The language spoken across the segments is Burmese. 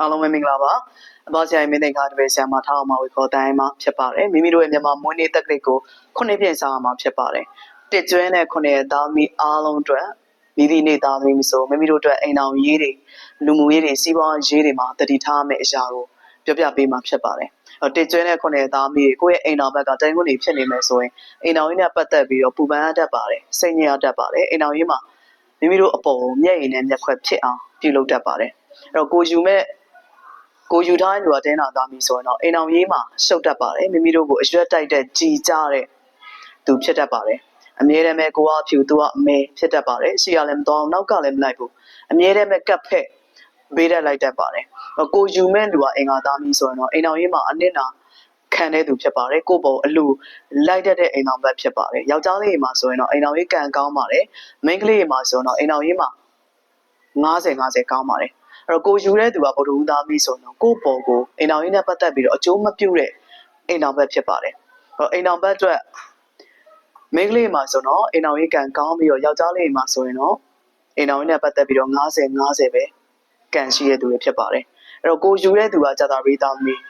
အားလုံးပဲမင်္ဂလာပါအဘောဆရာမင်းသိခါတပည့်ဆရာမထားအောင်မဝေခေါ်တိုင်းမှာဖြစ်ပါတယ်မိမိတို့ရဲ့မြန်မာမွေးနေ့တက်ကလေးကိုခုနှစ်ပြည့်စားမှာဖြစ်ပါတယ်တစ်ကျွန်းနဲ့ခုနှစ်သားမီအားလုံးအတွက်မိသည့်နေ့သားသမီးမဆိုမိမိတို့အတွက်အိမ်အောင်ရေးတွေလူမှုရေးတွေစီးပွားရေးတွေမှာတတိထားမယ့်အရာကိုပြောပြပေးမှာဖြစ်ပါတယ်။တစ်ကျွန်းနဲ့ခုနှစ်သားမီးကိုယ့်ရဲ့အိမ်တော်ဘက်ကတိုင်းခွန်းတွေဖြစ်နေမယ်ဆိုရင်အိမ်တော်ကြီးနဲ့ပတ်သက်ပြီးတော့ပူပန်ရတတ်ပါတယ်။စိတ်ညစ်ရတတ်ပါတယ်။အိမ်တော်ကြီးမှာမိမိတို့အပေါ်ကိုမျက်ရည်နဲ့မျက်ခွက်ဖြစ်အောင်ပြုလုပ်တတ်ပါတယ်။ အဲ့တော့ကိုယူမဲ့ကိုယူထားတဲ့လူကတင်းလာသားမီဆိုရင်တော့အိမ်အောင်ရေးမှာရှုပ်တတ်ပါတယ်မိမိတို့ကိုအရွက်တိုက်တဲ့ကြည်ကြတဲ့သူဖြစ်တတ်ပါတယ်အမြဲတမ်းပဲကိုကဖြူသူကအမဲဖြစ်တတ်ပါတယ်ရှီကလည်းမတော်နောက်ကလည်းမလိုက်ဘူးအမြဲတမ်းပဲကပ်ဖက်ဘေးတက်လိုက်တတ်ပါတယ်ကိုယူမဲ့လူကအင်္ဂါသားမီဆိုရင်တော့အိမ်အောင်ရေးမှာအနစ်နာခံတဲ့သူဖြစ်ပါတယ်ကိုပုံအလူလိုက်တတ်တဲ့အိမ်အောင်ဘက်ဖြစ်ပါတယ်ယောက်ျားလေးမှာဆိုရင်တော့အိမ်အောင်ရေးကံကောင်းပါတယ်မိန်းကလေးမှာဆိုရင်တော့အိမ်အောင်ရေးမှာ90 90ကောင်းပါတယ်အဲ့ တော့ကိုယူတဲ့သူကဗုဒ္ဓဦးသားမီးဆိုတော့ကိုယ့်ပေါ်ကိုအိမ်တော်ကြီးနဲ့ပတ်သက်ပြီးတော့အကျိုးမပြုတဲ့အိမ်တော်ဘက်ဖြစ်ပါတယ်ဟောအိမ်တော်ဘက်အတွက်မိန်းကလေးမှာဆိုတော့အိမ်တော်ကြီးကံကောင်းပြီးတော့ယောက်ျားလေးမှာဆိုရင်တော့အိမ်တော်ကြီးနဲ့ပတ်သက်ပြီးတော့90 90ပဲကံရှိတဲ့သူတွေဖြစ်ပါတယ်အဲ့တော့ကိုယူတဲ့သူကဇာတာရိသားမီး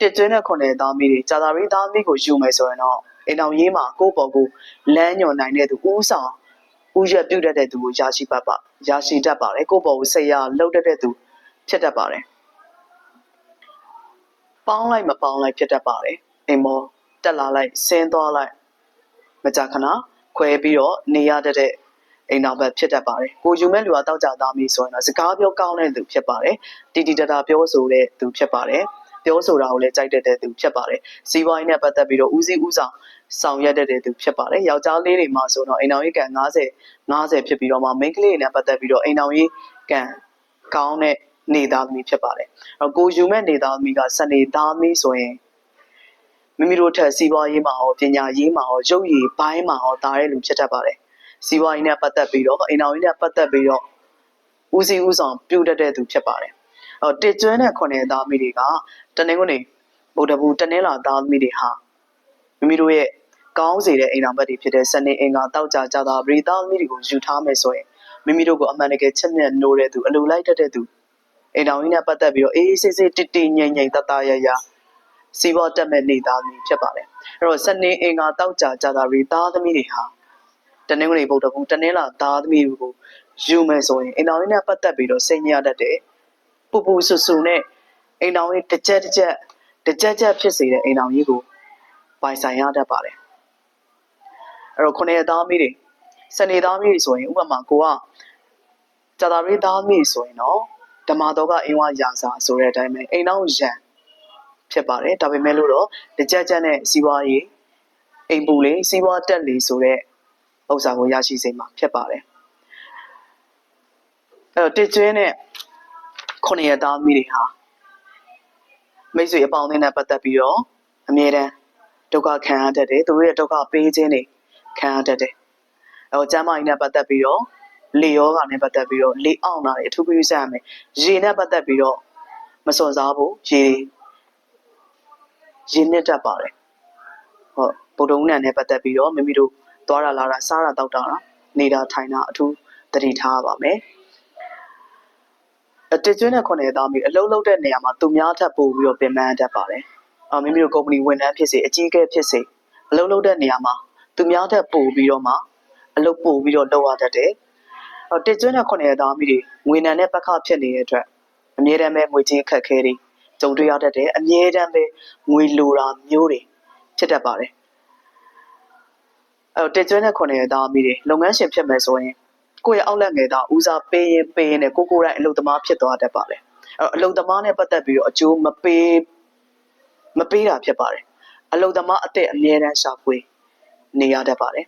တစ်ကျွန်းနဲ့ခုနှစ်သားမီးတွေဇာတာရိသားမီးကိုယူမယ်ဆိုရင်တော့အိမ်တော်ကြီးမှာကိုယ့်ပေါ်ကိုလမ်းညွန်နိုင်တဲ့သူဦးဆောင် ဥရပြုတ်တတ်တဲ့သူကိုရရှိပတ်ပါရရှိတတ်ပါတယ်ကိုယ့်ဘော်ကိုစိတ်ရလှုပ်တတ်တဲ့သူဖြစ်တတ်ပါတယ်ပေါင်းလိုက်မပေါင်းလိုက်ဖြစ်တတ်ပါတယ်အိမ်မောတက်လာလိုက်ဆင်းသွားလိုက်မကြခဏခွဲပြီးတော့နေရတတ်တဲ့အိမ်နောက်ဘက်ဖြစ်တတ်ပါတယ်ကိုယူမဲ့လူကတောက်ကြသားမိဆိုရင်တော့စကားပြောကောင်းတဲ့သူဖြစ်ပါတယ်တီတီတတာပြောဆိုတဲ့သူဖြစ်ပါတယ်ပြောဆိုတာကိုလည်းကြိုက်တတ်တဲ့သူဖြစ်ပါတယ်စီးပွားရေးနဲ့ပတ်သက်ပြီးတော့ဦးစီးဦးဆောင် ဆောင်ရွက်တတ်တဲ့သူဖြစ်ပါတယ်ယောက်ျားလေးတွေမှာဆိုတော့အိမ်တော်ရေးကံ90 90ဖြစ်ပြီးတော့မှမိန်းကလေးတွေနဲ့ပတ်သက်ပြီးတော့အိမ်တော်ရေးကံကောင်းတဲ့နေသားသမီးဖြစ်ပါတယ်အဲ့တော့ကိုယူမဲ့နေသားသမီးကစနေသားသမီးဆိုရင်မိမိတို့ထက်စီးပွားရေးမှာဟောပညာရေးမှာဟောရုပ်ရည်ဘိုင်းမှာဟောတားတဲ့လူဖြစ်တတ်ပါတယ်စီးပွားရေးနဲ့ပတ်သက်ပြီးတော့အိမ်တော်ရေးနဲ့ပတ်သက်ပြီးတော့ဦးစီးဦးဆောင်ပြုတတ်တဲ့သူဖြစ်ပါတယ်ဟောတစ်ကျွန်းနဲ့ခုနှစ်သားသမီးတွေကတနင်္ဂနွေဗုဒ္ဓဘူးတနင်္လာသားသမီးတွေဟာမိမိတို့ရဲ့ ကောင်းစေတဲ့အိမ်တော်ဘက်တွေဖြစ်တဲ့စနေအင်္ဂါတောက်ကြကြတာပရိသတ်မိတွေကိုယူထားမယ်ဆိုရင်မိမိတို့ကိုအမှန်တကယ်ချစ်မြတ်နိုးတဲ့သူအလိုလိုက်တတ်တဲ့သူအိမ်တော်ကြီးနဲ့ပတ်သက်ပြီးတော့အေးအေးဆေးဆေးတိတိငြိမ်ငြိမ်တတရရစီဘောတက်မဲ့နေသားသမီးဖြစ်ပါတယ်အဲ့တော့စနေအင်္ဂါတောက်ကြကြတာပရိသတ်သမီးတွေဟာတနင်္ဂနွေဗုဒ္ဓဘူးတနင်္လာသားသမီးတွေကိုယူမယ်ဆိုရင်အိမ်တော်ကြီးနဲ့ပတ်သက်ပြီးတော့စိတ်ညစ်တတ်တယ်ပူပူဆူဆူနဲ့အိမ်တော်ကြီးတစ်ချက်တစ်ချက်တစ်ချက်ချက်ဖြစ်စေတဲ့အိမ်တော်ကြီးကိုပိုင်ဆိုင်ရတတ်ပါတယ် အဲ့တော့ခုနှစ်သားမီးတွေစနေသားမီးတွေဆိုရင်ဥပမာကိုကကြာတာရေးသားမီးဆိုရင်တော့ဓမ္မတော်ကအင်းဝရာစာဆိုတဲ့အတိုင်းပဲအိမ်အောင်ရံဖြစ်ပါတယ်ဒါပေမဲ့လို့တော့တကြက်ကြက်နဲ့စီးပွားရေးအိမ်ပူလေးစီးပွားတက်လေဆိုတဲ့ဥစ္စာကိုရရှိစေမှာဖြစ်ပါတယ်အဲ့တော့တစ်ကျွင်းနဲ့ခုနှစ်ရသားမီးတွေဟာမိတ်ဆွေအပေါင်းအသင်းနဲ့ပတ်သက်ပြီးတော့အမြဲတမ်းဒုက္ခခံရတတ်တယ်သူတို့ရဲ့ဒုက္ခပေးခြင်းတွေ ခံရတတ်တယ်။အဲကျမ်းမာရေးနဲ့ပတ်သက်ပြီးတော့လေယောဂနဲ့ပတ်သက်ပြီးတော့လေအောင်တာတွေအထူးပြုစရမယ်။ရေနဲ့ပတ်သက်ပြီးတော့မစွန်စားဘူးရေရေနဲ့တက်ပါတယ်။ဟုတ်ဗုဒ္ဓဦးနံနဲ့ပတ်သက်ပြီးတော့မိမိတို့သွားတာလာတာစားတာတောက်တာနေတာထိုင်တာအထူးတတိထားပါမယ်။အတကျွန်းနဲ့ခုနှစ်သားမိအလုံးလုံးတဲ့နေရာမှာသူများထပ်ပို့ပြီးတော့ပြင်ပန်းတတ်ပါတယ်။အော်မိမိတို့ကုမ္ပဏီဝန်ထမ်းဖြစ်စေအကြီးအကဲဖြစ်စေအလုံးလုံးတဲ့နေရာမှာ သူများထက်ပိုပြီးတော့မှအလုပ်ပိုပြီးတော့လုပ်ရတတ်တယ်။ဟောတစ်ကျွန်းနဲ့ခုနှစ်သားမိတွေငွေနံနဲ့ပက္ခဖြစ်နေတဲ့အတွက်အမြဲတမ်းပဲငွေကြေးအခက်ခဲတွေကြုံတွေ့ရတတ်တယ်။အမြဲတမ်းပဲငွေလိုတာမျိုးတွေဖြစ်တတ်ပါတယ်။အဲတော့တစ်ကျွန်းနဲ့ခုနှစ်သားမိတွေလုပ်ငန်းရှင်ဖြစ်မယ်ဆိုရင်ကိုယ့်ရဲ့အောက်လက်ငယ်သားဦးစားပေးရင်ပေးရင်နဲ့ကိုကိုယ်တိုင်အလုပ်သမားဖြစ်သွားတတ်ပါတယ်။အဲတော့အလုပ်သမားနဲ့ပတ်သက်ပြီးတော့အကျိုးမပေးမပေးတာဖြစ်ပါတယ်။အလုပ်သမားအသက်အမြဲတမ်းရှာဖွေ နေရတတ်ပါတယ်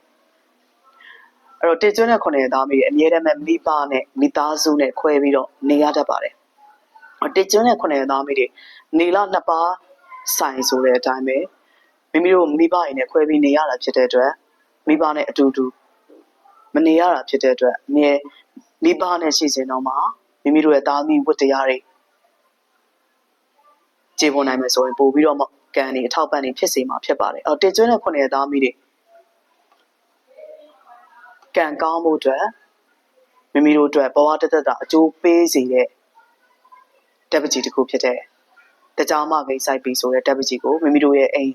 အဲ့တော့တေကျွန်းနဲ့ခုနှစ်သားမိတွေအမြဲတမ်းမိဘနဲ့မိသားစုနဲ့ခွဲပြီးတော့နေရတတ်ပါတယ်တေကျွန်းနဲ့ခုနှစ်သားမိတွေနေလနှစ်ပါးဆိုင်ဆိုတဲ့အတိုင်းပဲမိမိတို့မိဘတွေနဲ့ခွဲပြီးနေရတာဖြစ်တဲ့အတွက်မိဘနဲ့အတူတူမနေရတာဖြစ်တဲ့အတွက်အမြဲမိဘနဲ့ရှိစဉ်တော့မှမိမိတို့ရဲ့သားသမီးဝတ္တရားတွေကျေပွန်နိုင်မယ်ဆိုရင်ပို့ပြီးတော့ကံတွေအထောက်ပံ့တွေဖြစ်စေမှာဖြစ်ပါတယ်။အော်တေကျွန်းနဲ့ခုနှစ်သားမိတွေ ကံကောင်းမှုအတွက်မိမိတို့အတွက်ဘဝတသက်တာအကျိုးပေးစေတဲ့တတက်ပကြီးတစ်ခုဖြစ်တဲ့တကြားမဂိမ်းဆိုင်ပီဆိုတဲ့တက်ပကြီးကိုမိမိတို့ရဲ့အိမ်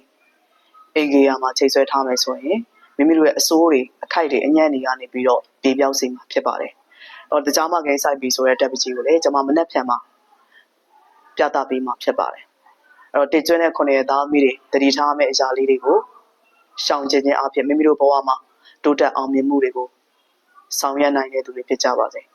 အိမ်ကြီးယာမှာချိန်ဆွဲထားမယ်ဆိုရင်မိမိတို့ရဲ့အစိုးတွေအခိုက်တွေအညံ့တွေကနေပြီးတော့ပြေပြောက်စေမှာဖြစ်ပါတယ်။အော်တကြားမဂိမ်းဆိုင်ပီဆိုတဲ့တက်ပကြီးကိုလည်းကျွန်မမနှက်ဖြန်မှာပြသပေးမှာဖြစ်ပါတယ်။အဲ့တော့တစ်ကျွန်းတဲ့ခုနှစ်ရက်သားမိတွေတတိထားမယ့်အရာလေးတွေကိုရှောင်ကျဉ်ခြင်းအဖြစ်မိမိတို့ဘဝမှာ တိုးတက်အောင်မြင်မှုတွေကိုဆောင်ရွက်နိုင်တဲ့သူတွေဖြစ်ကြပါစေ။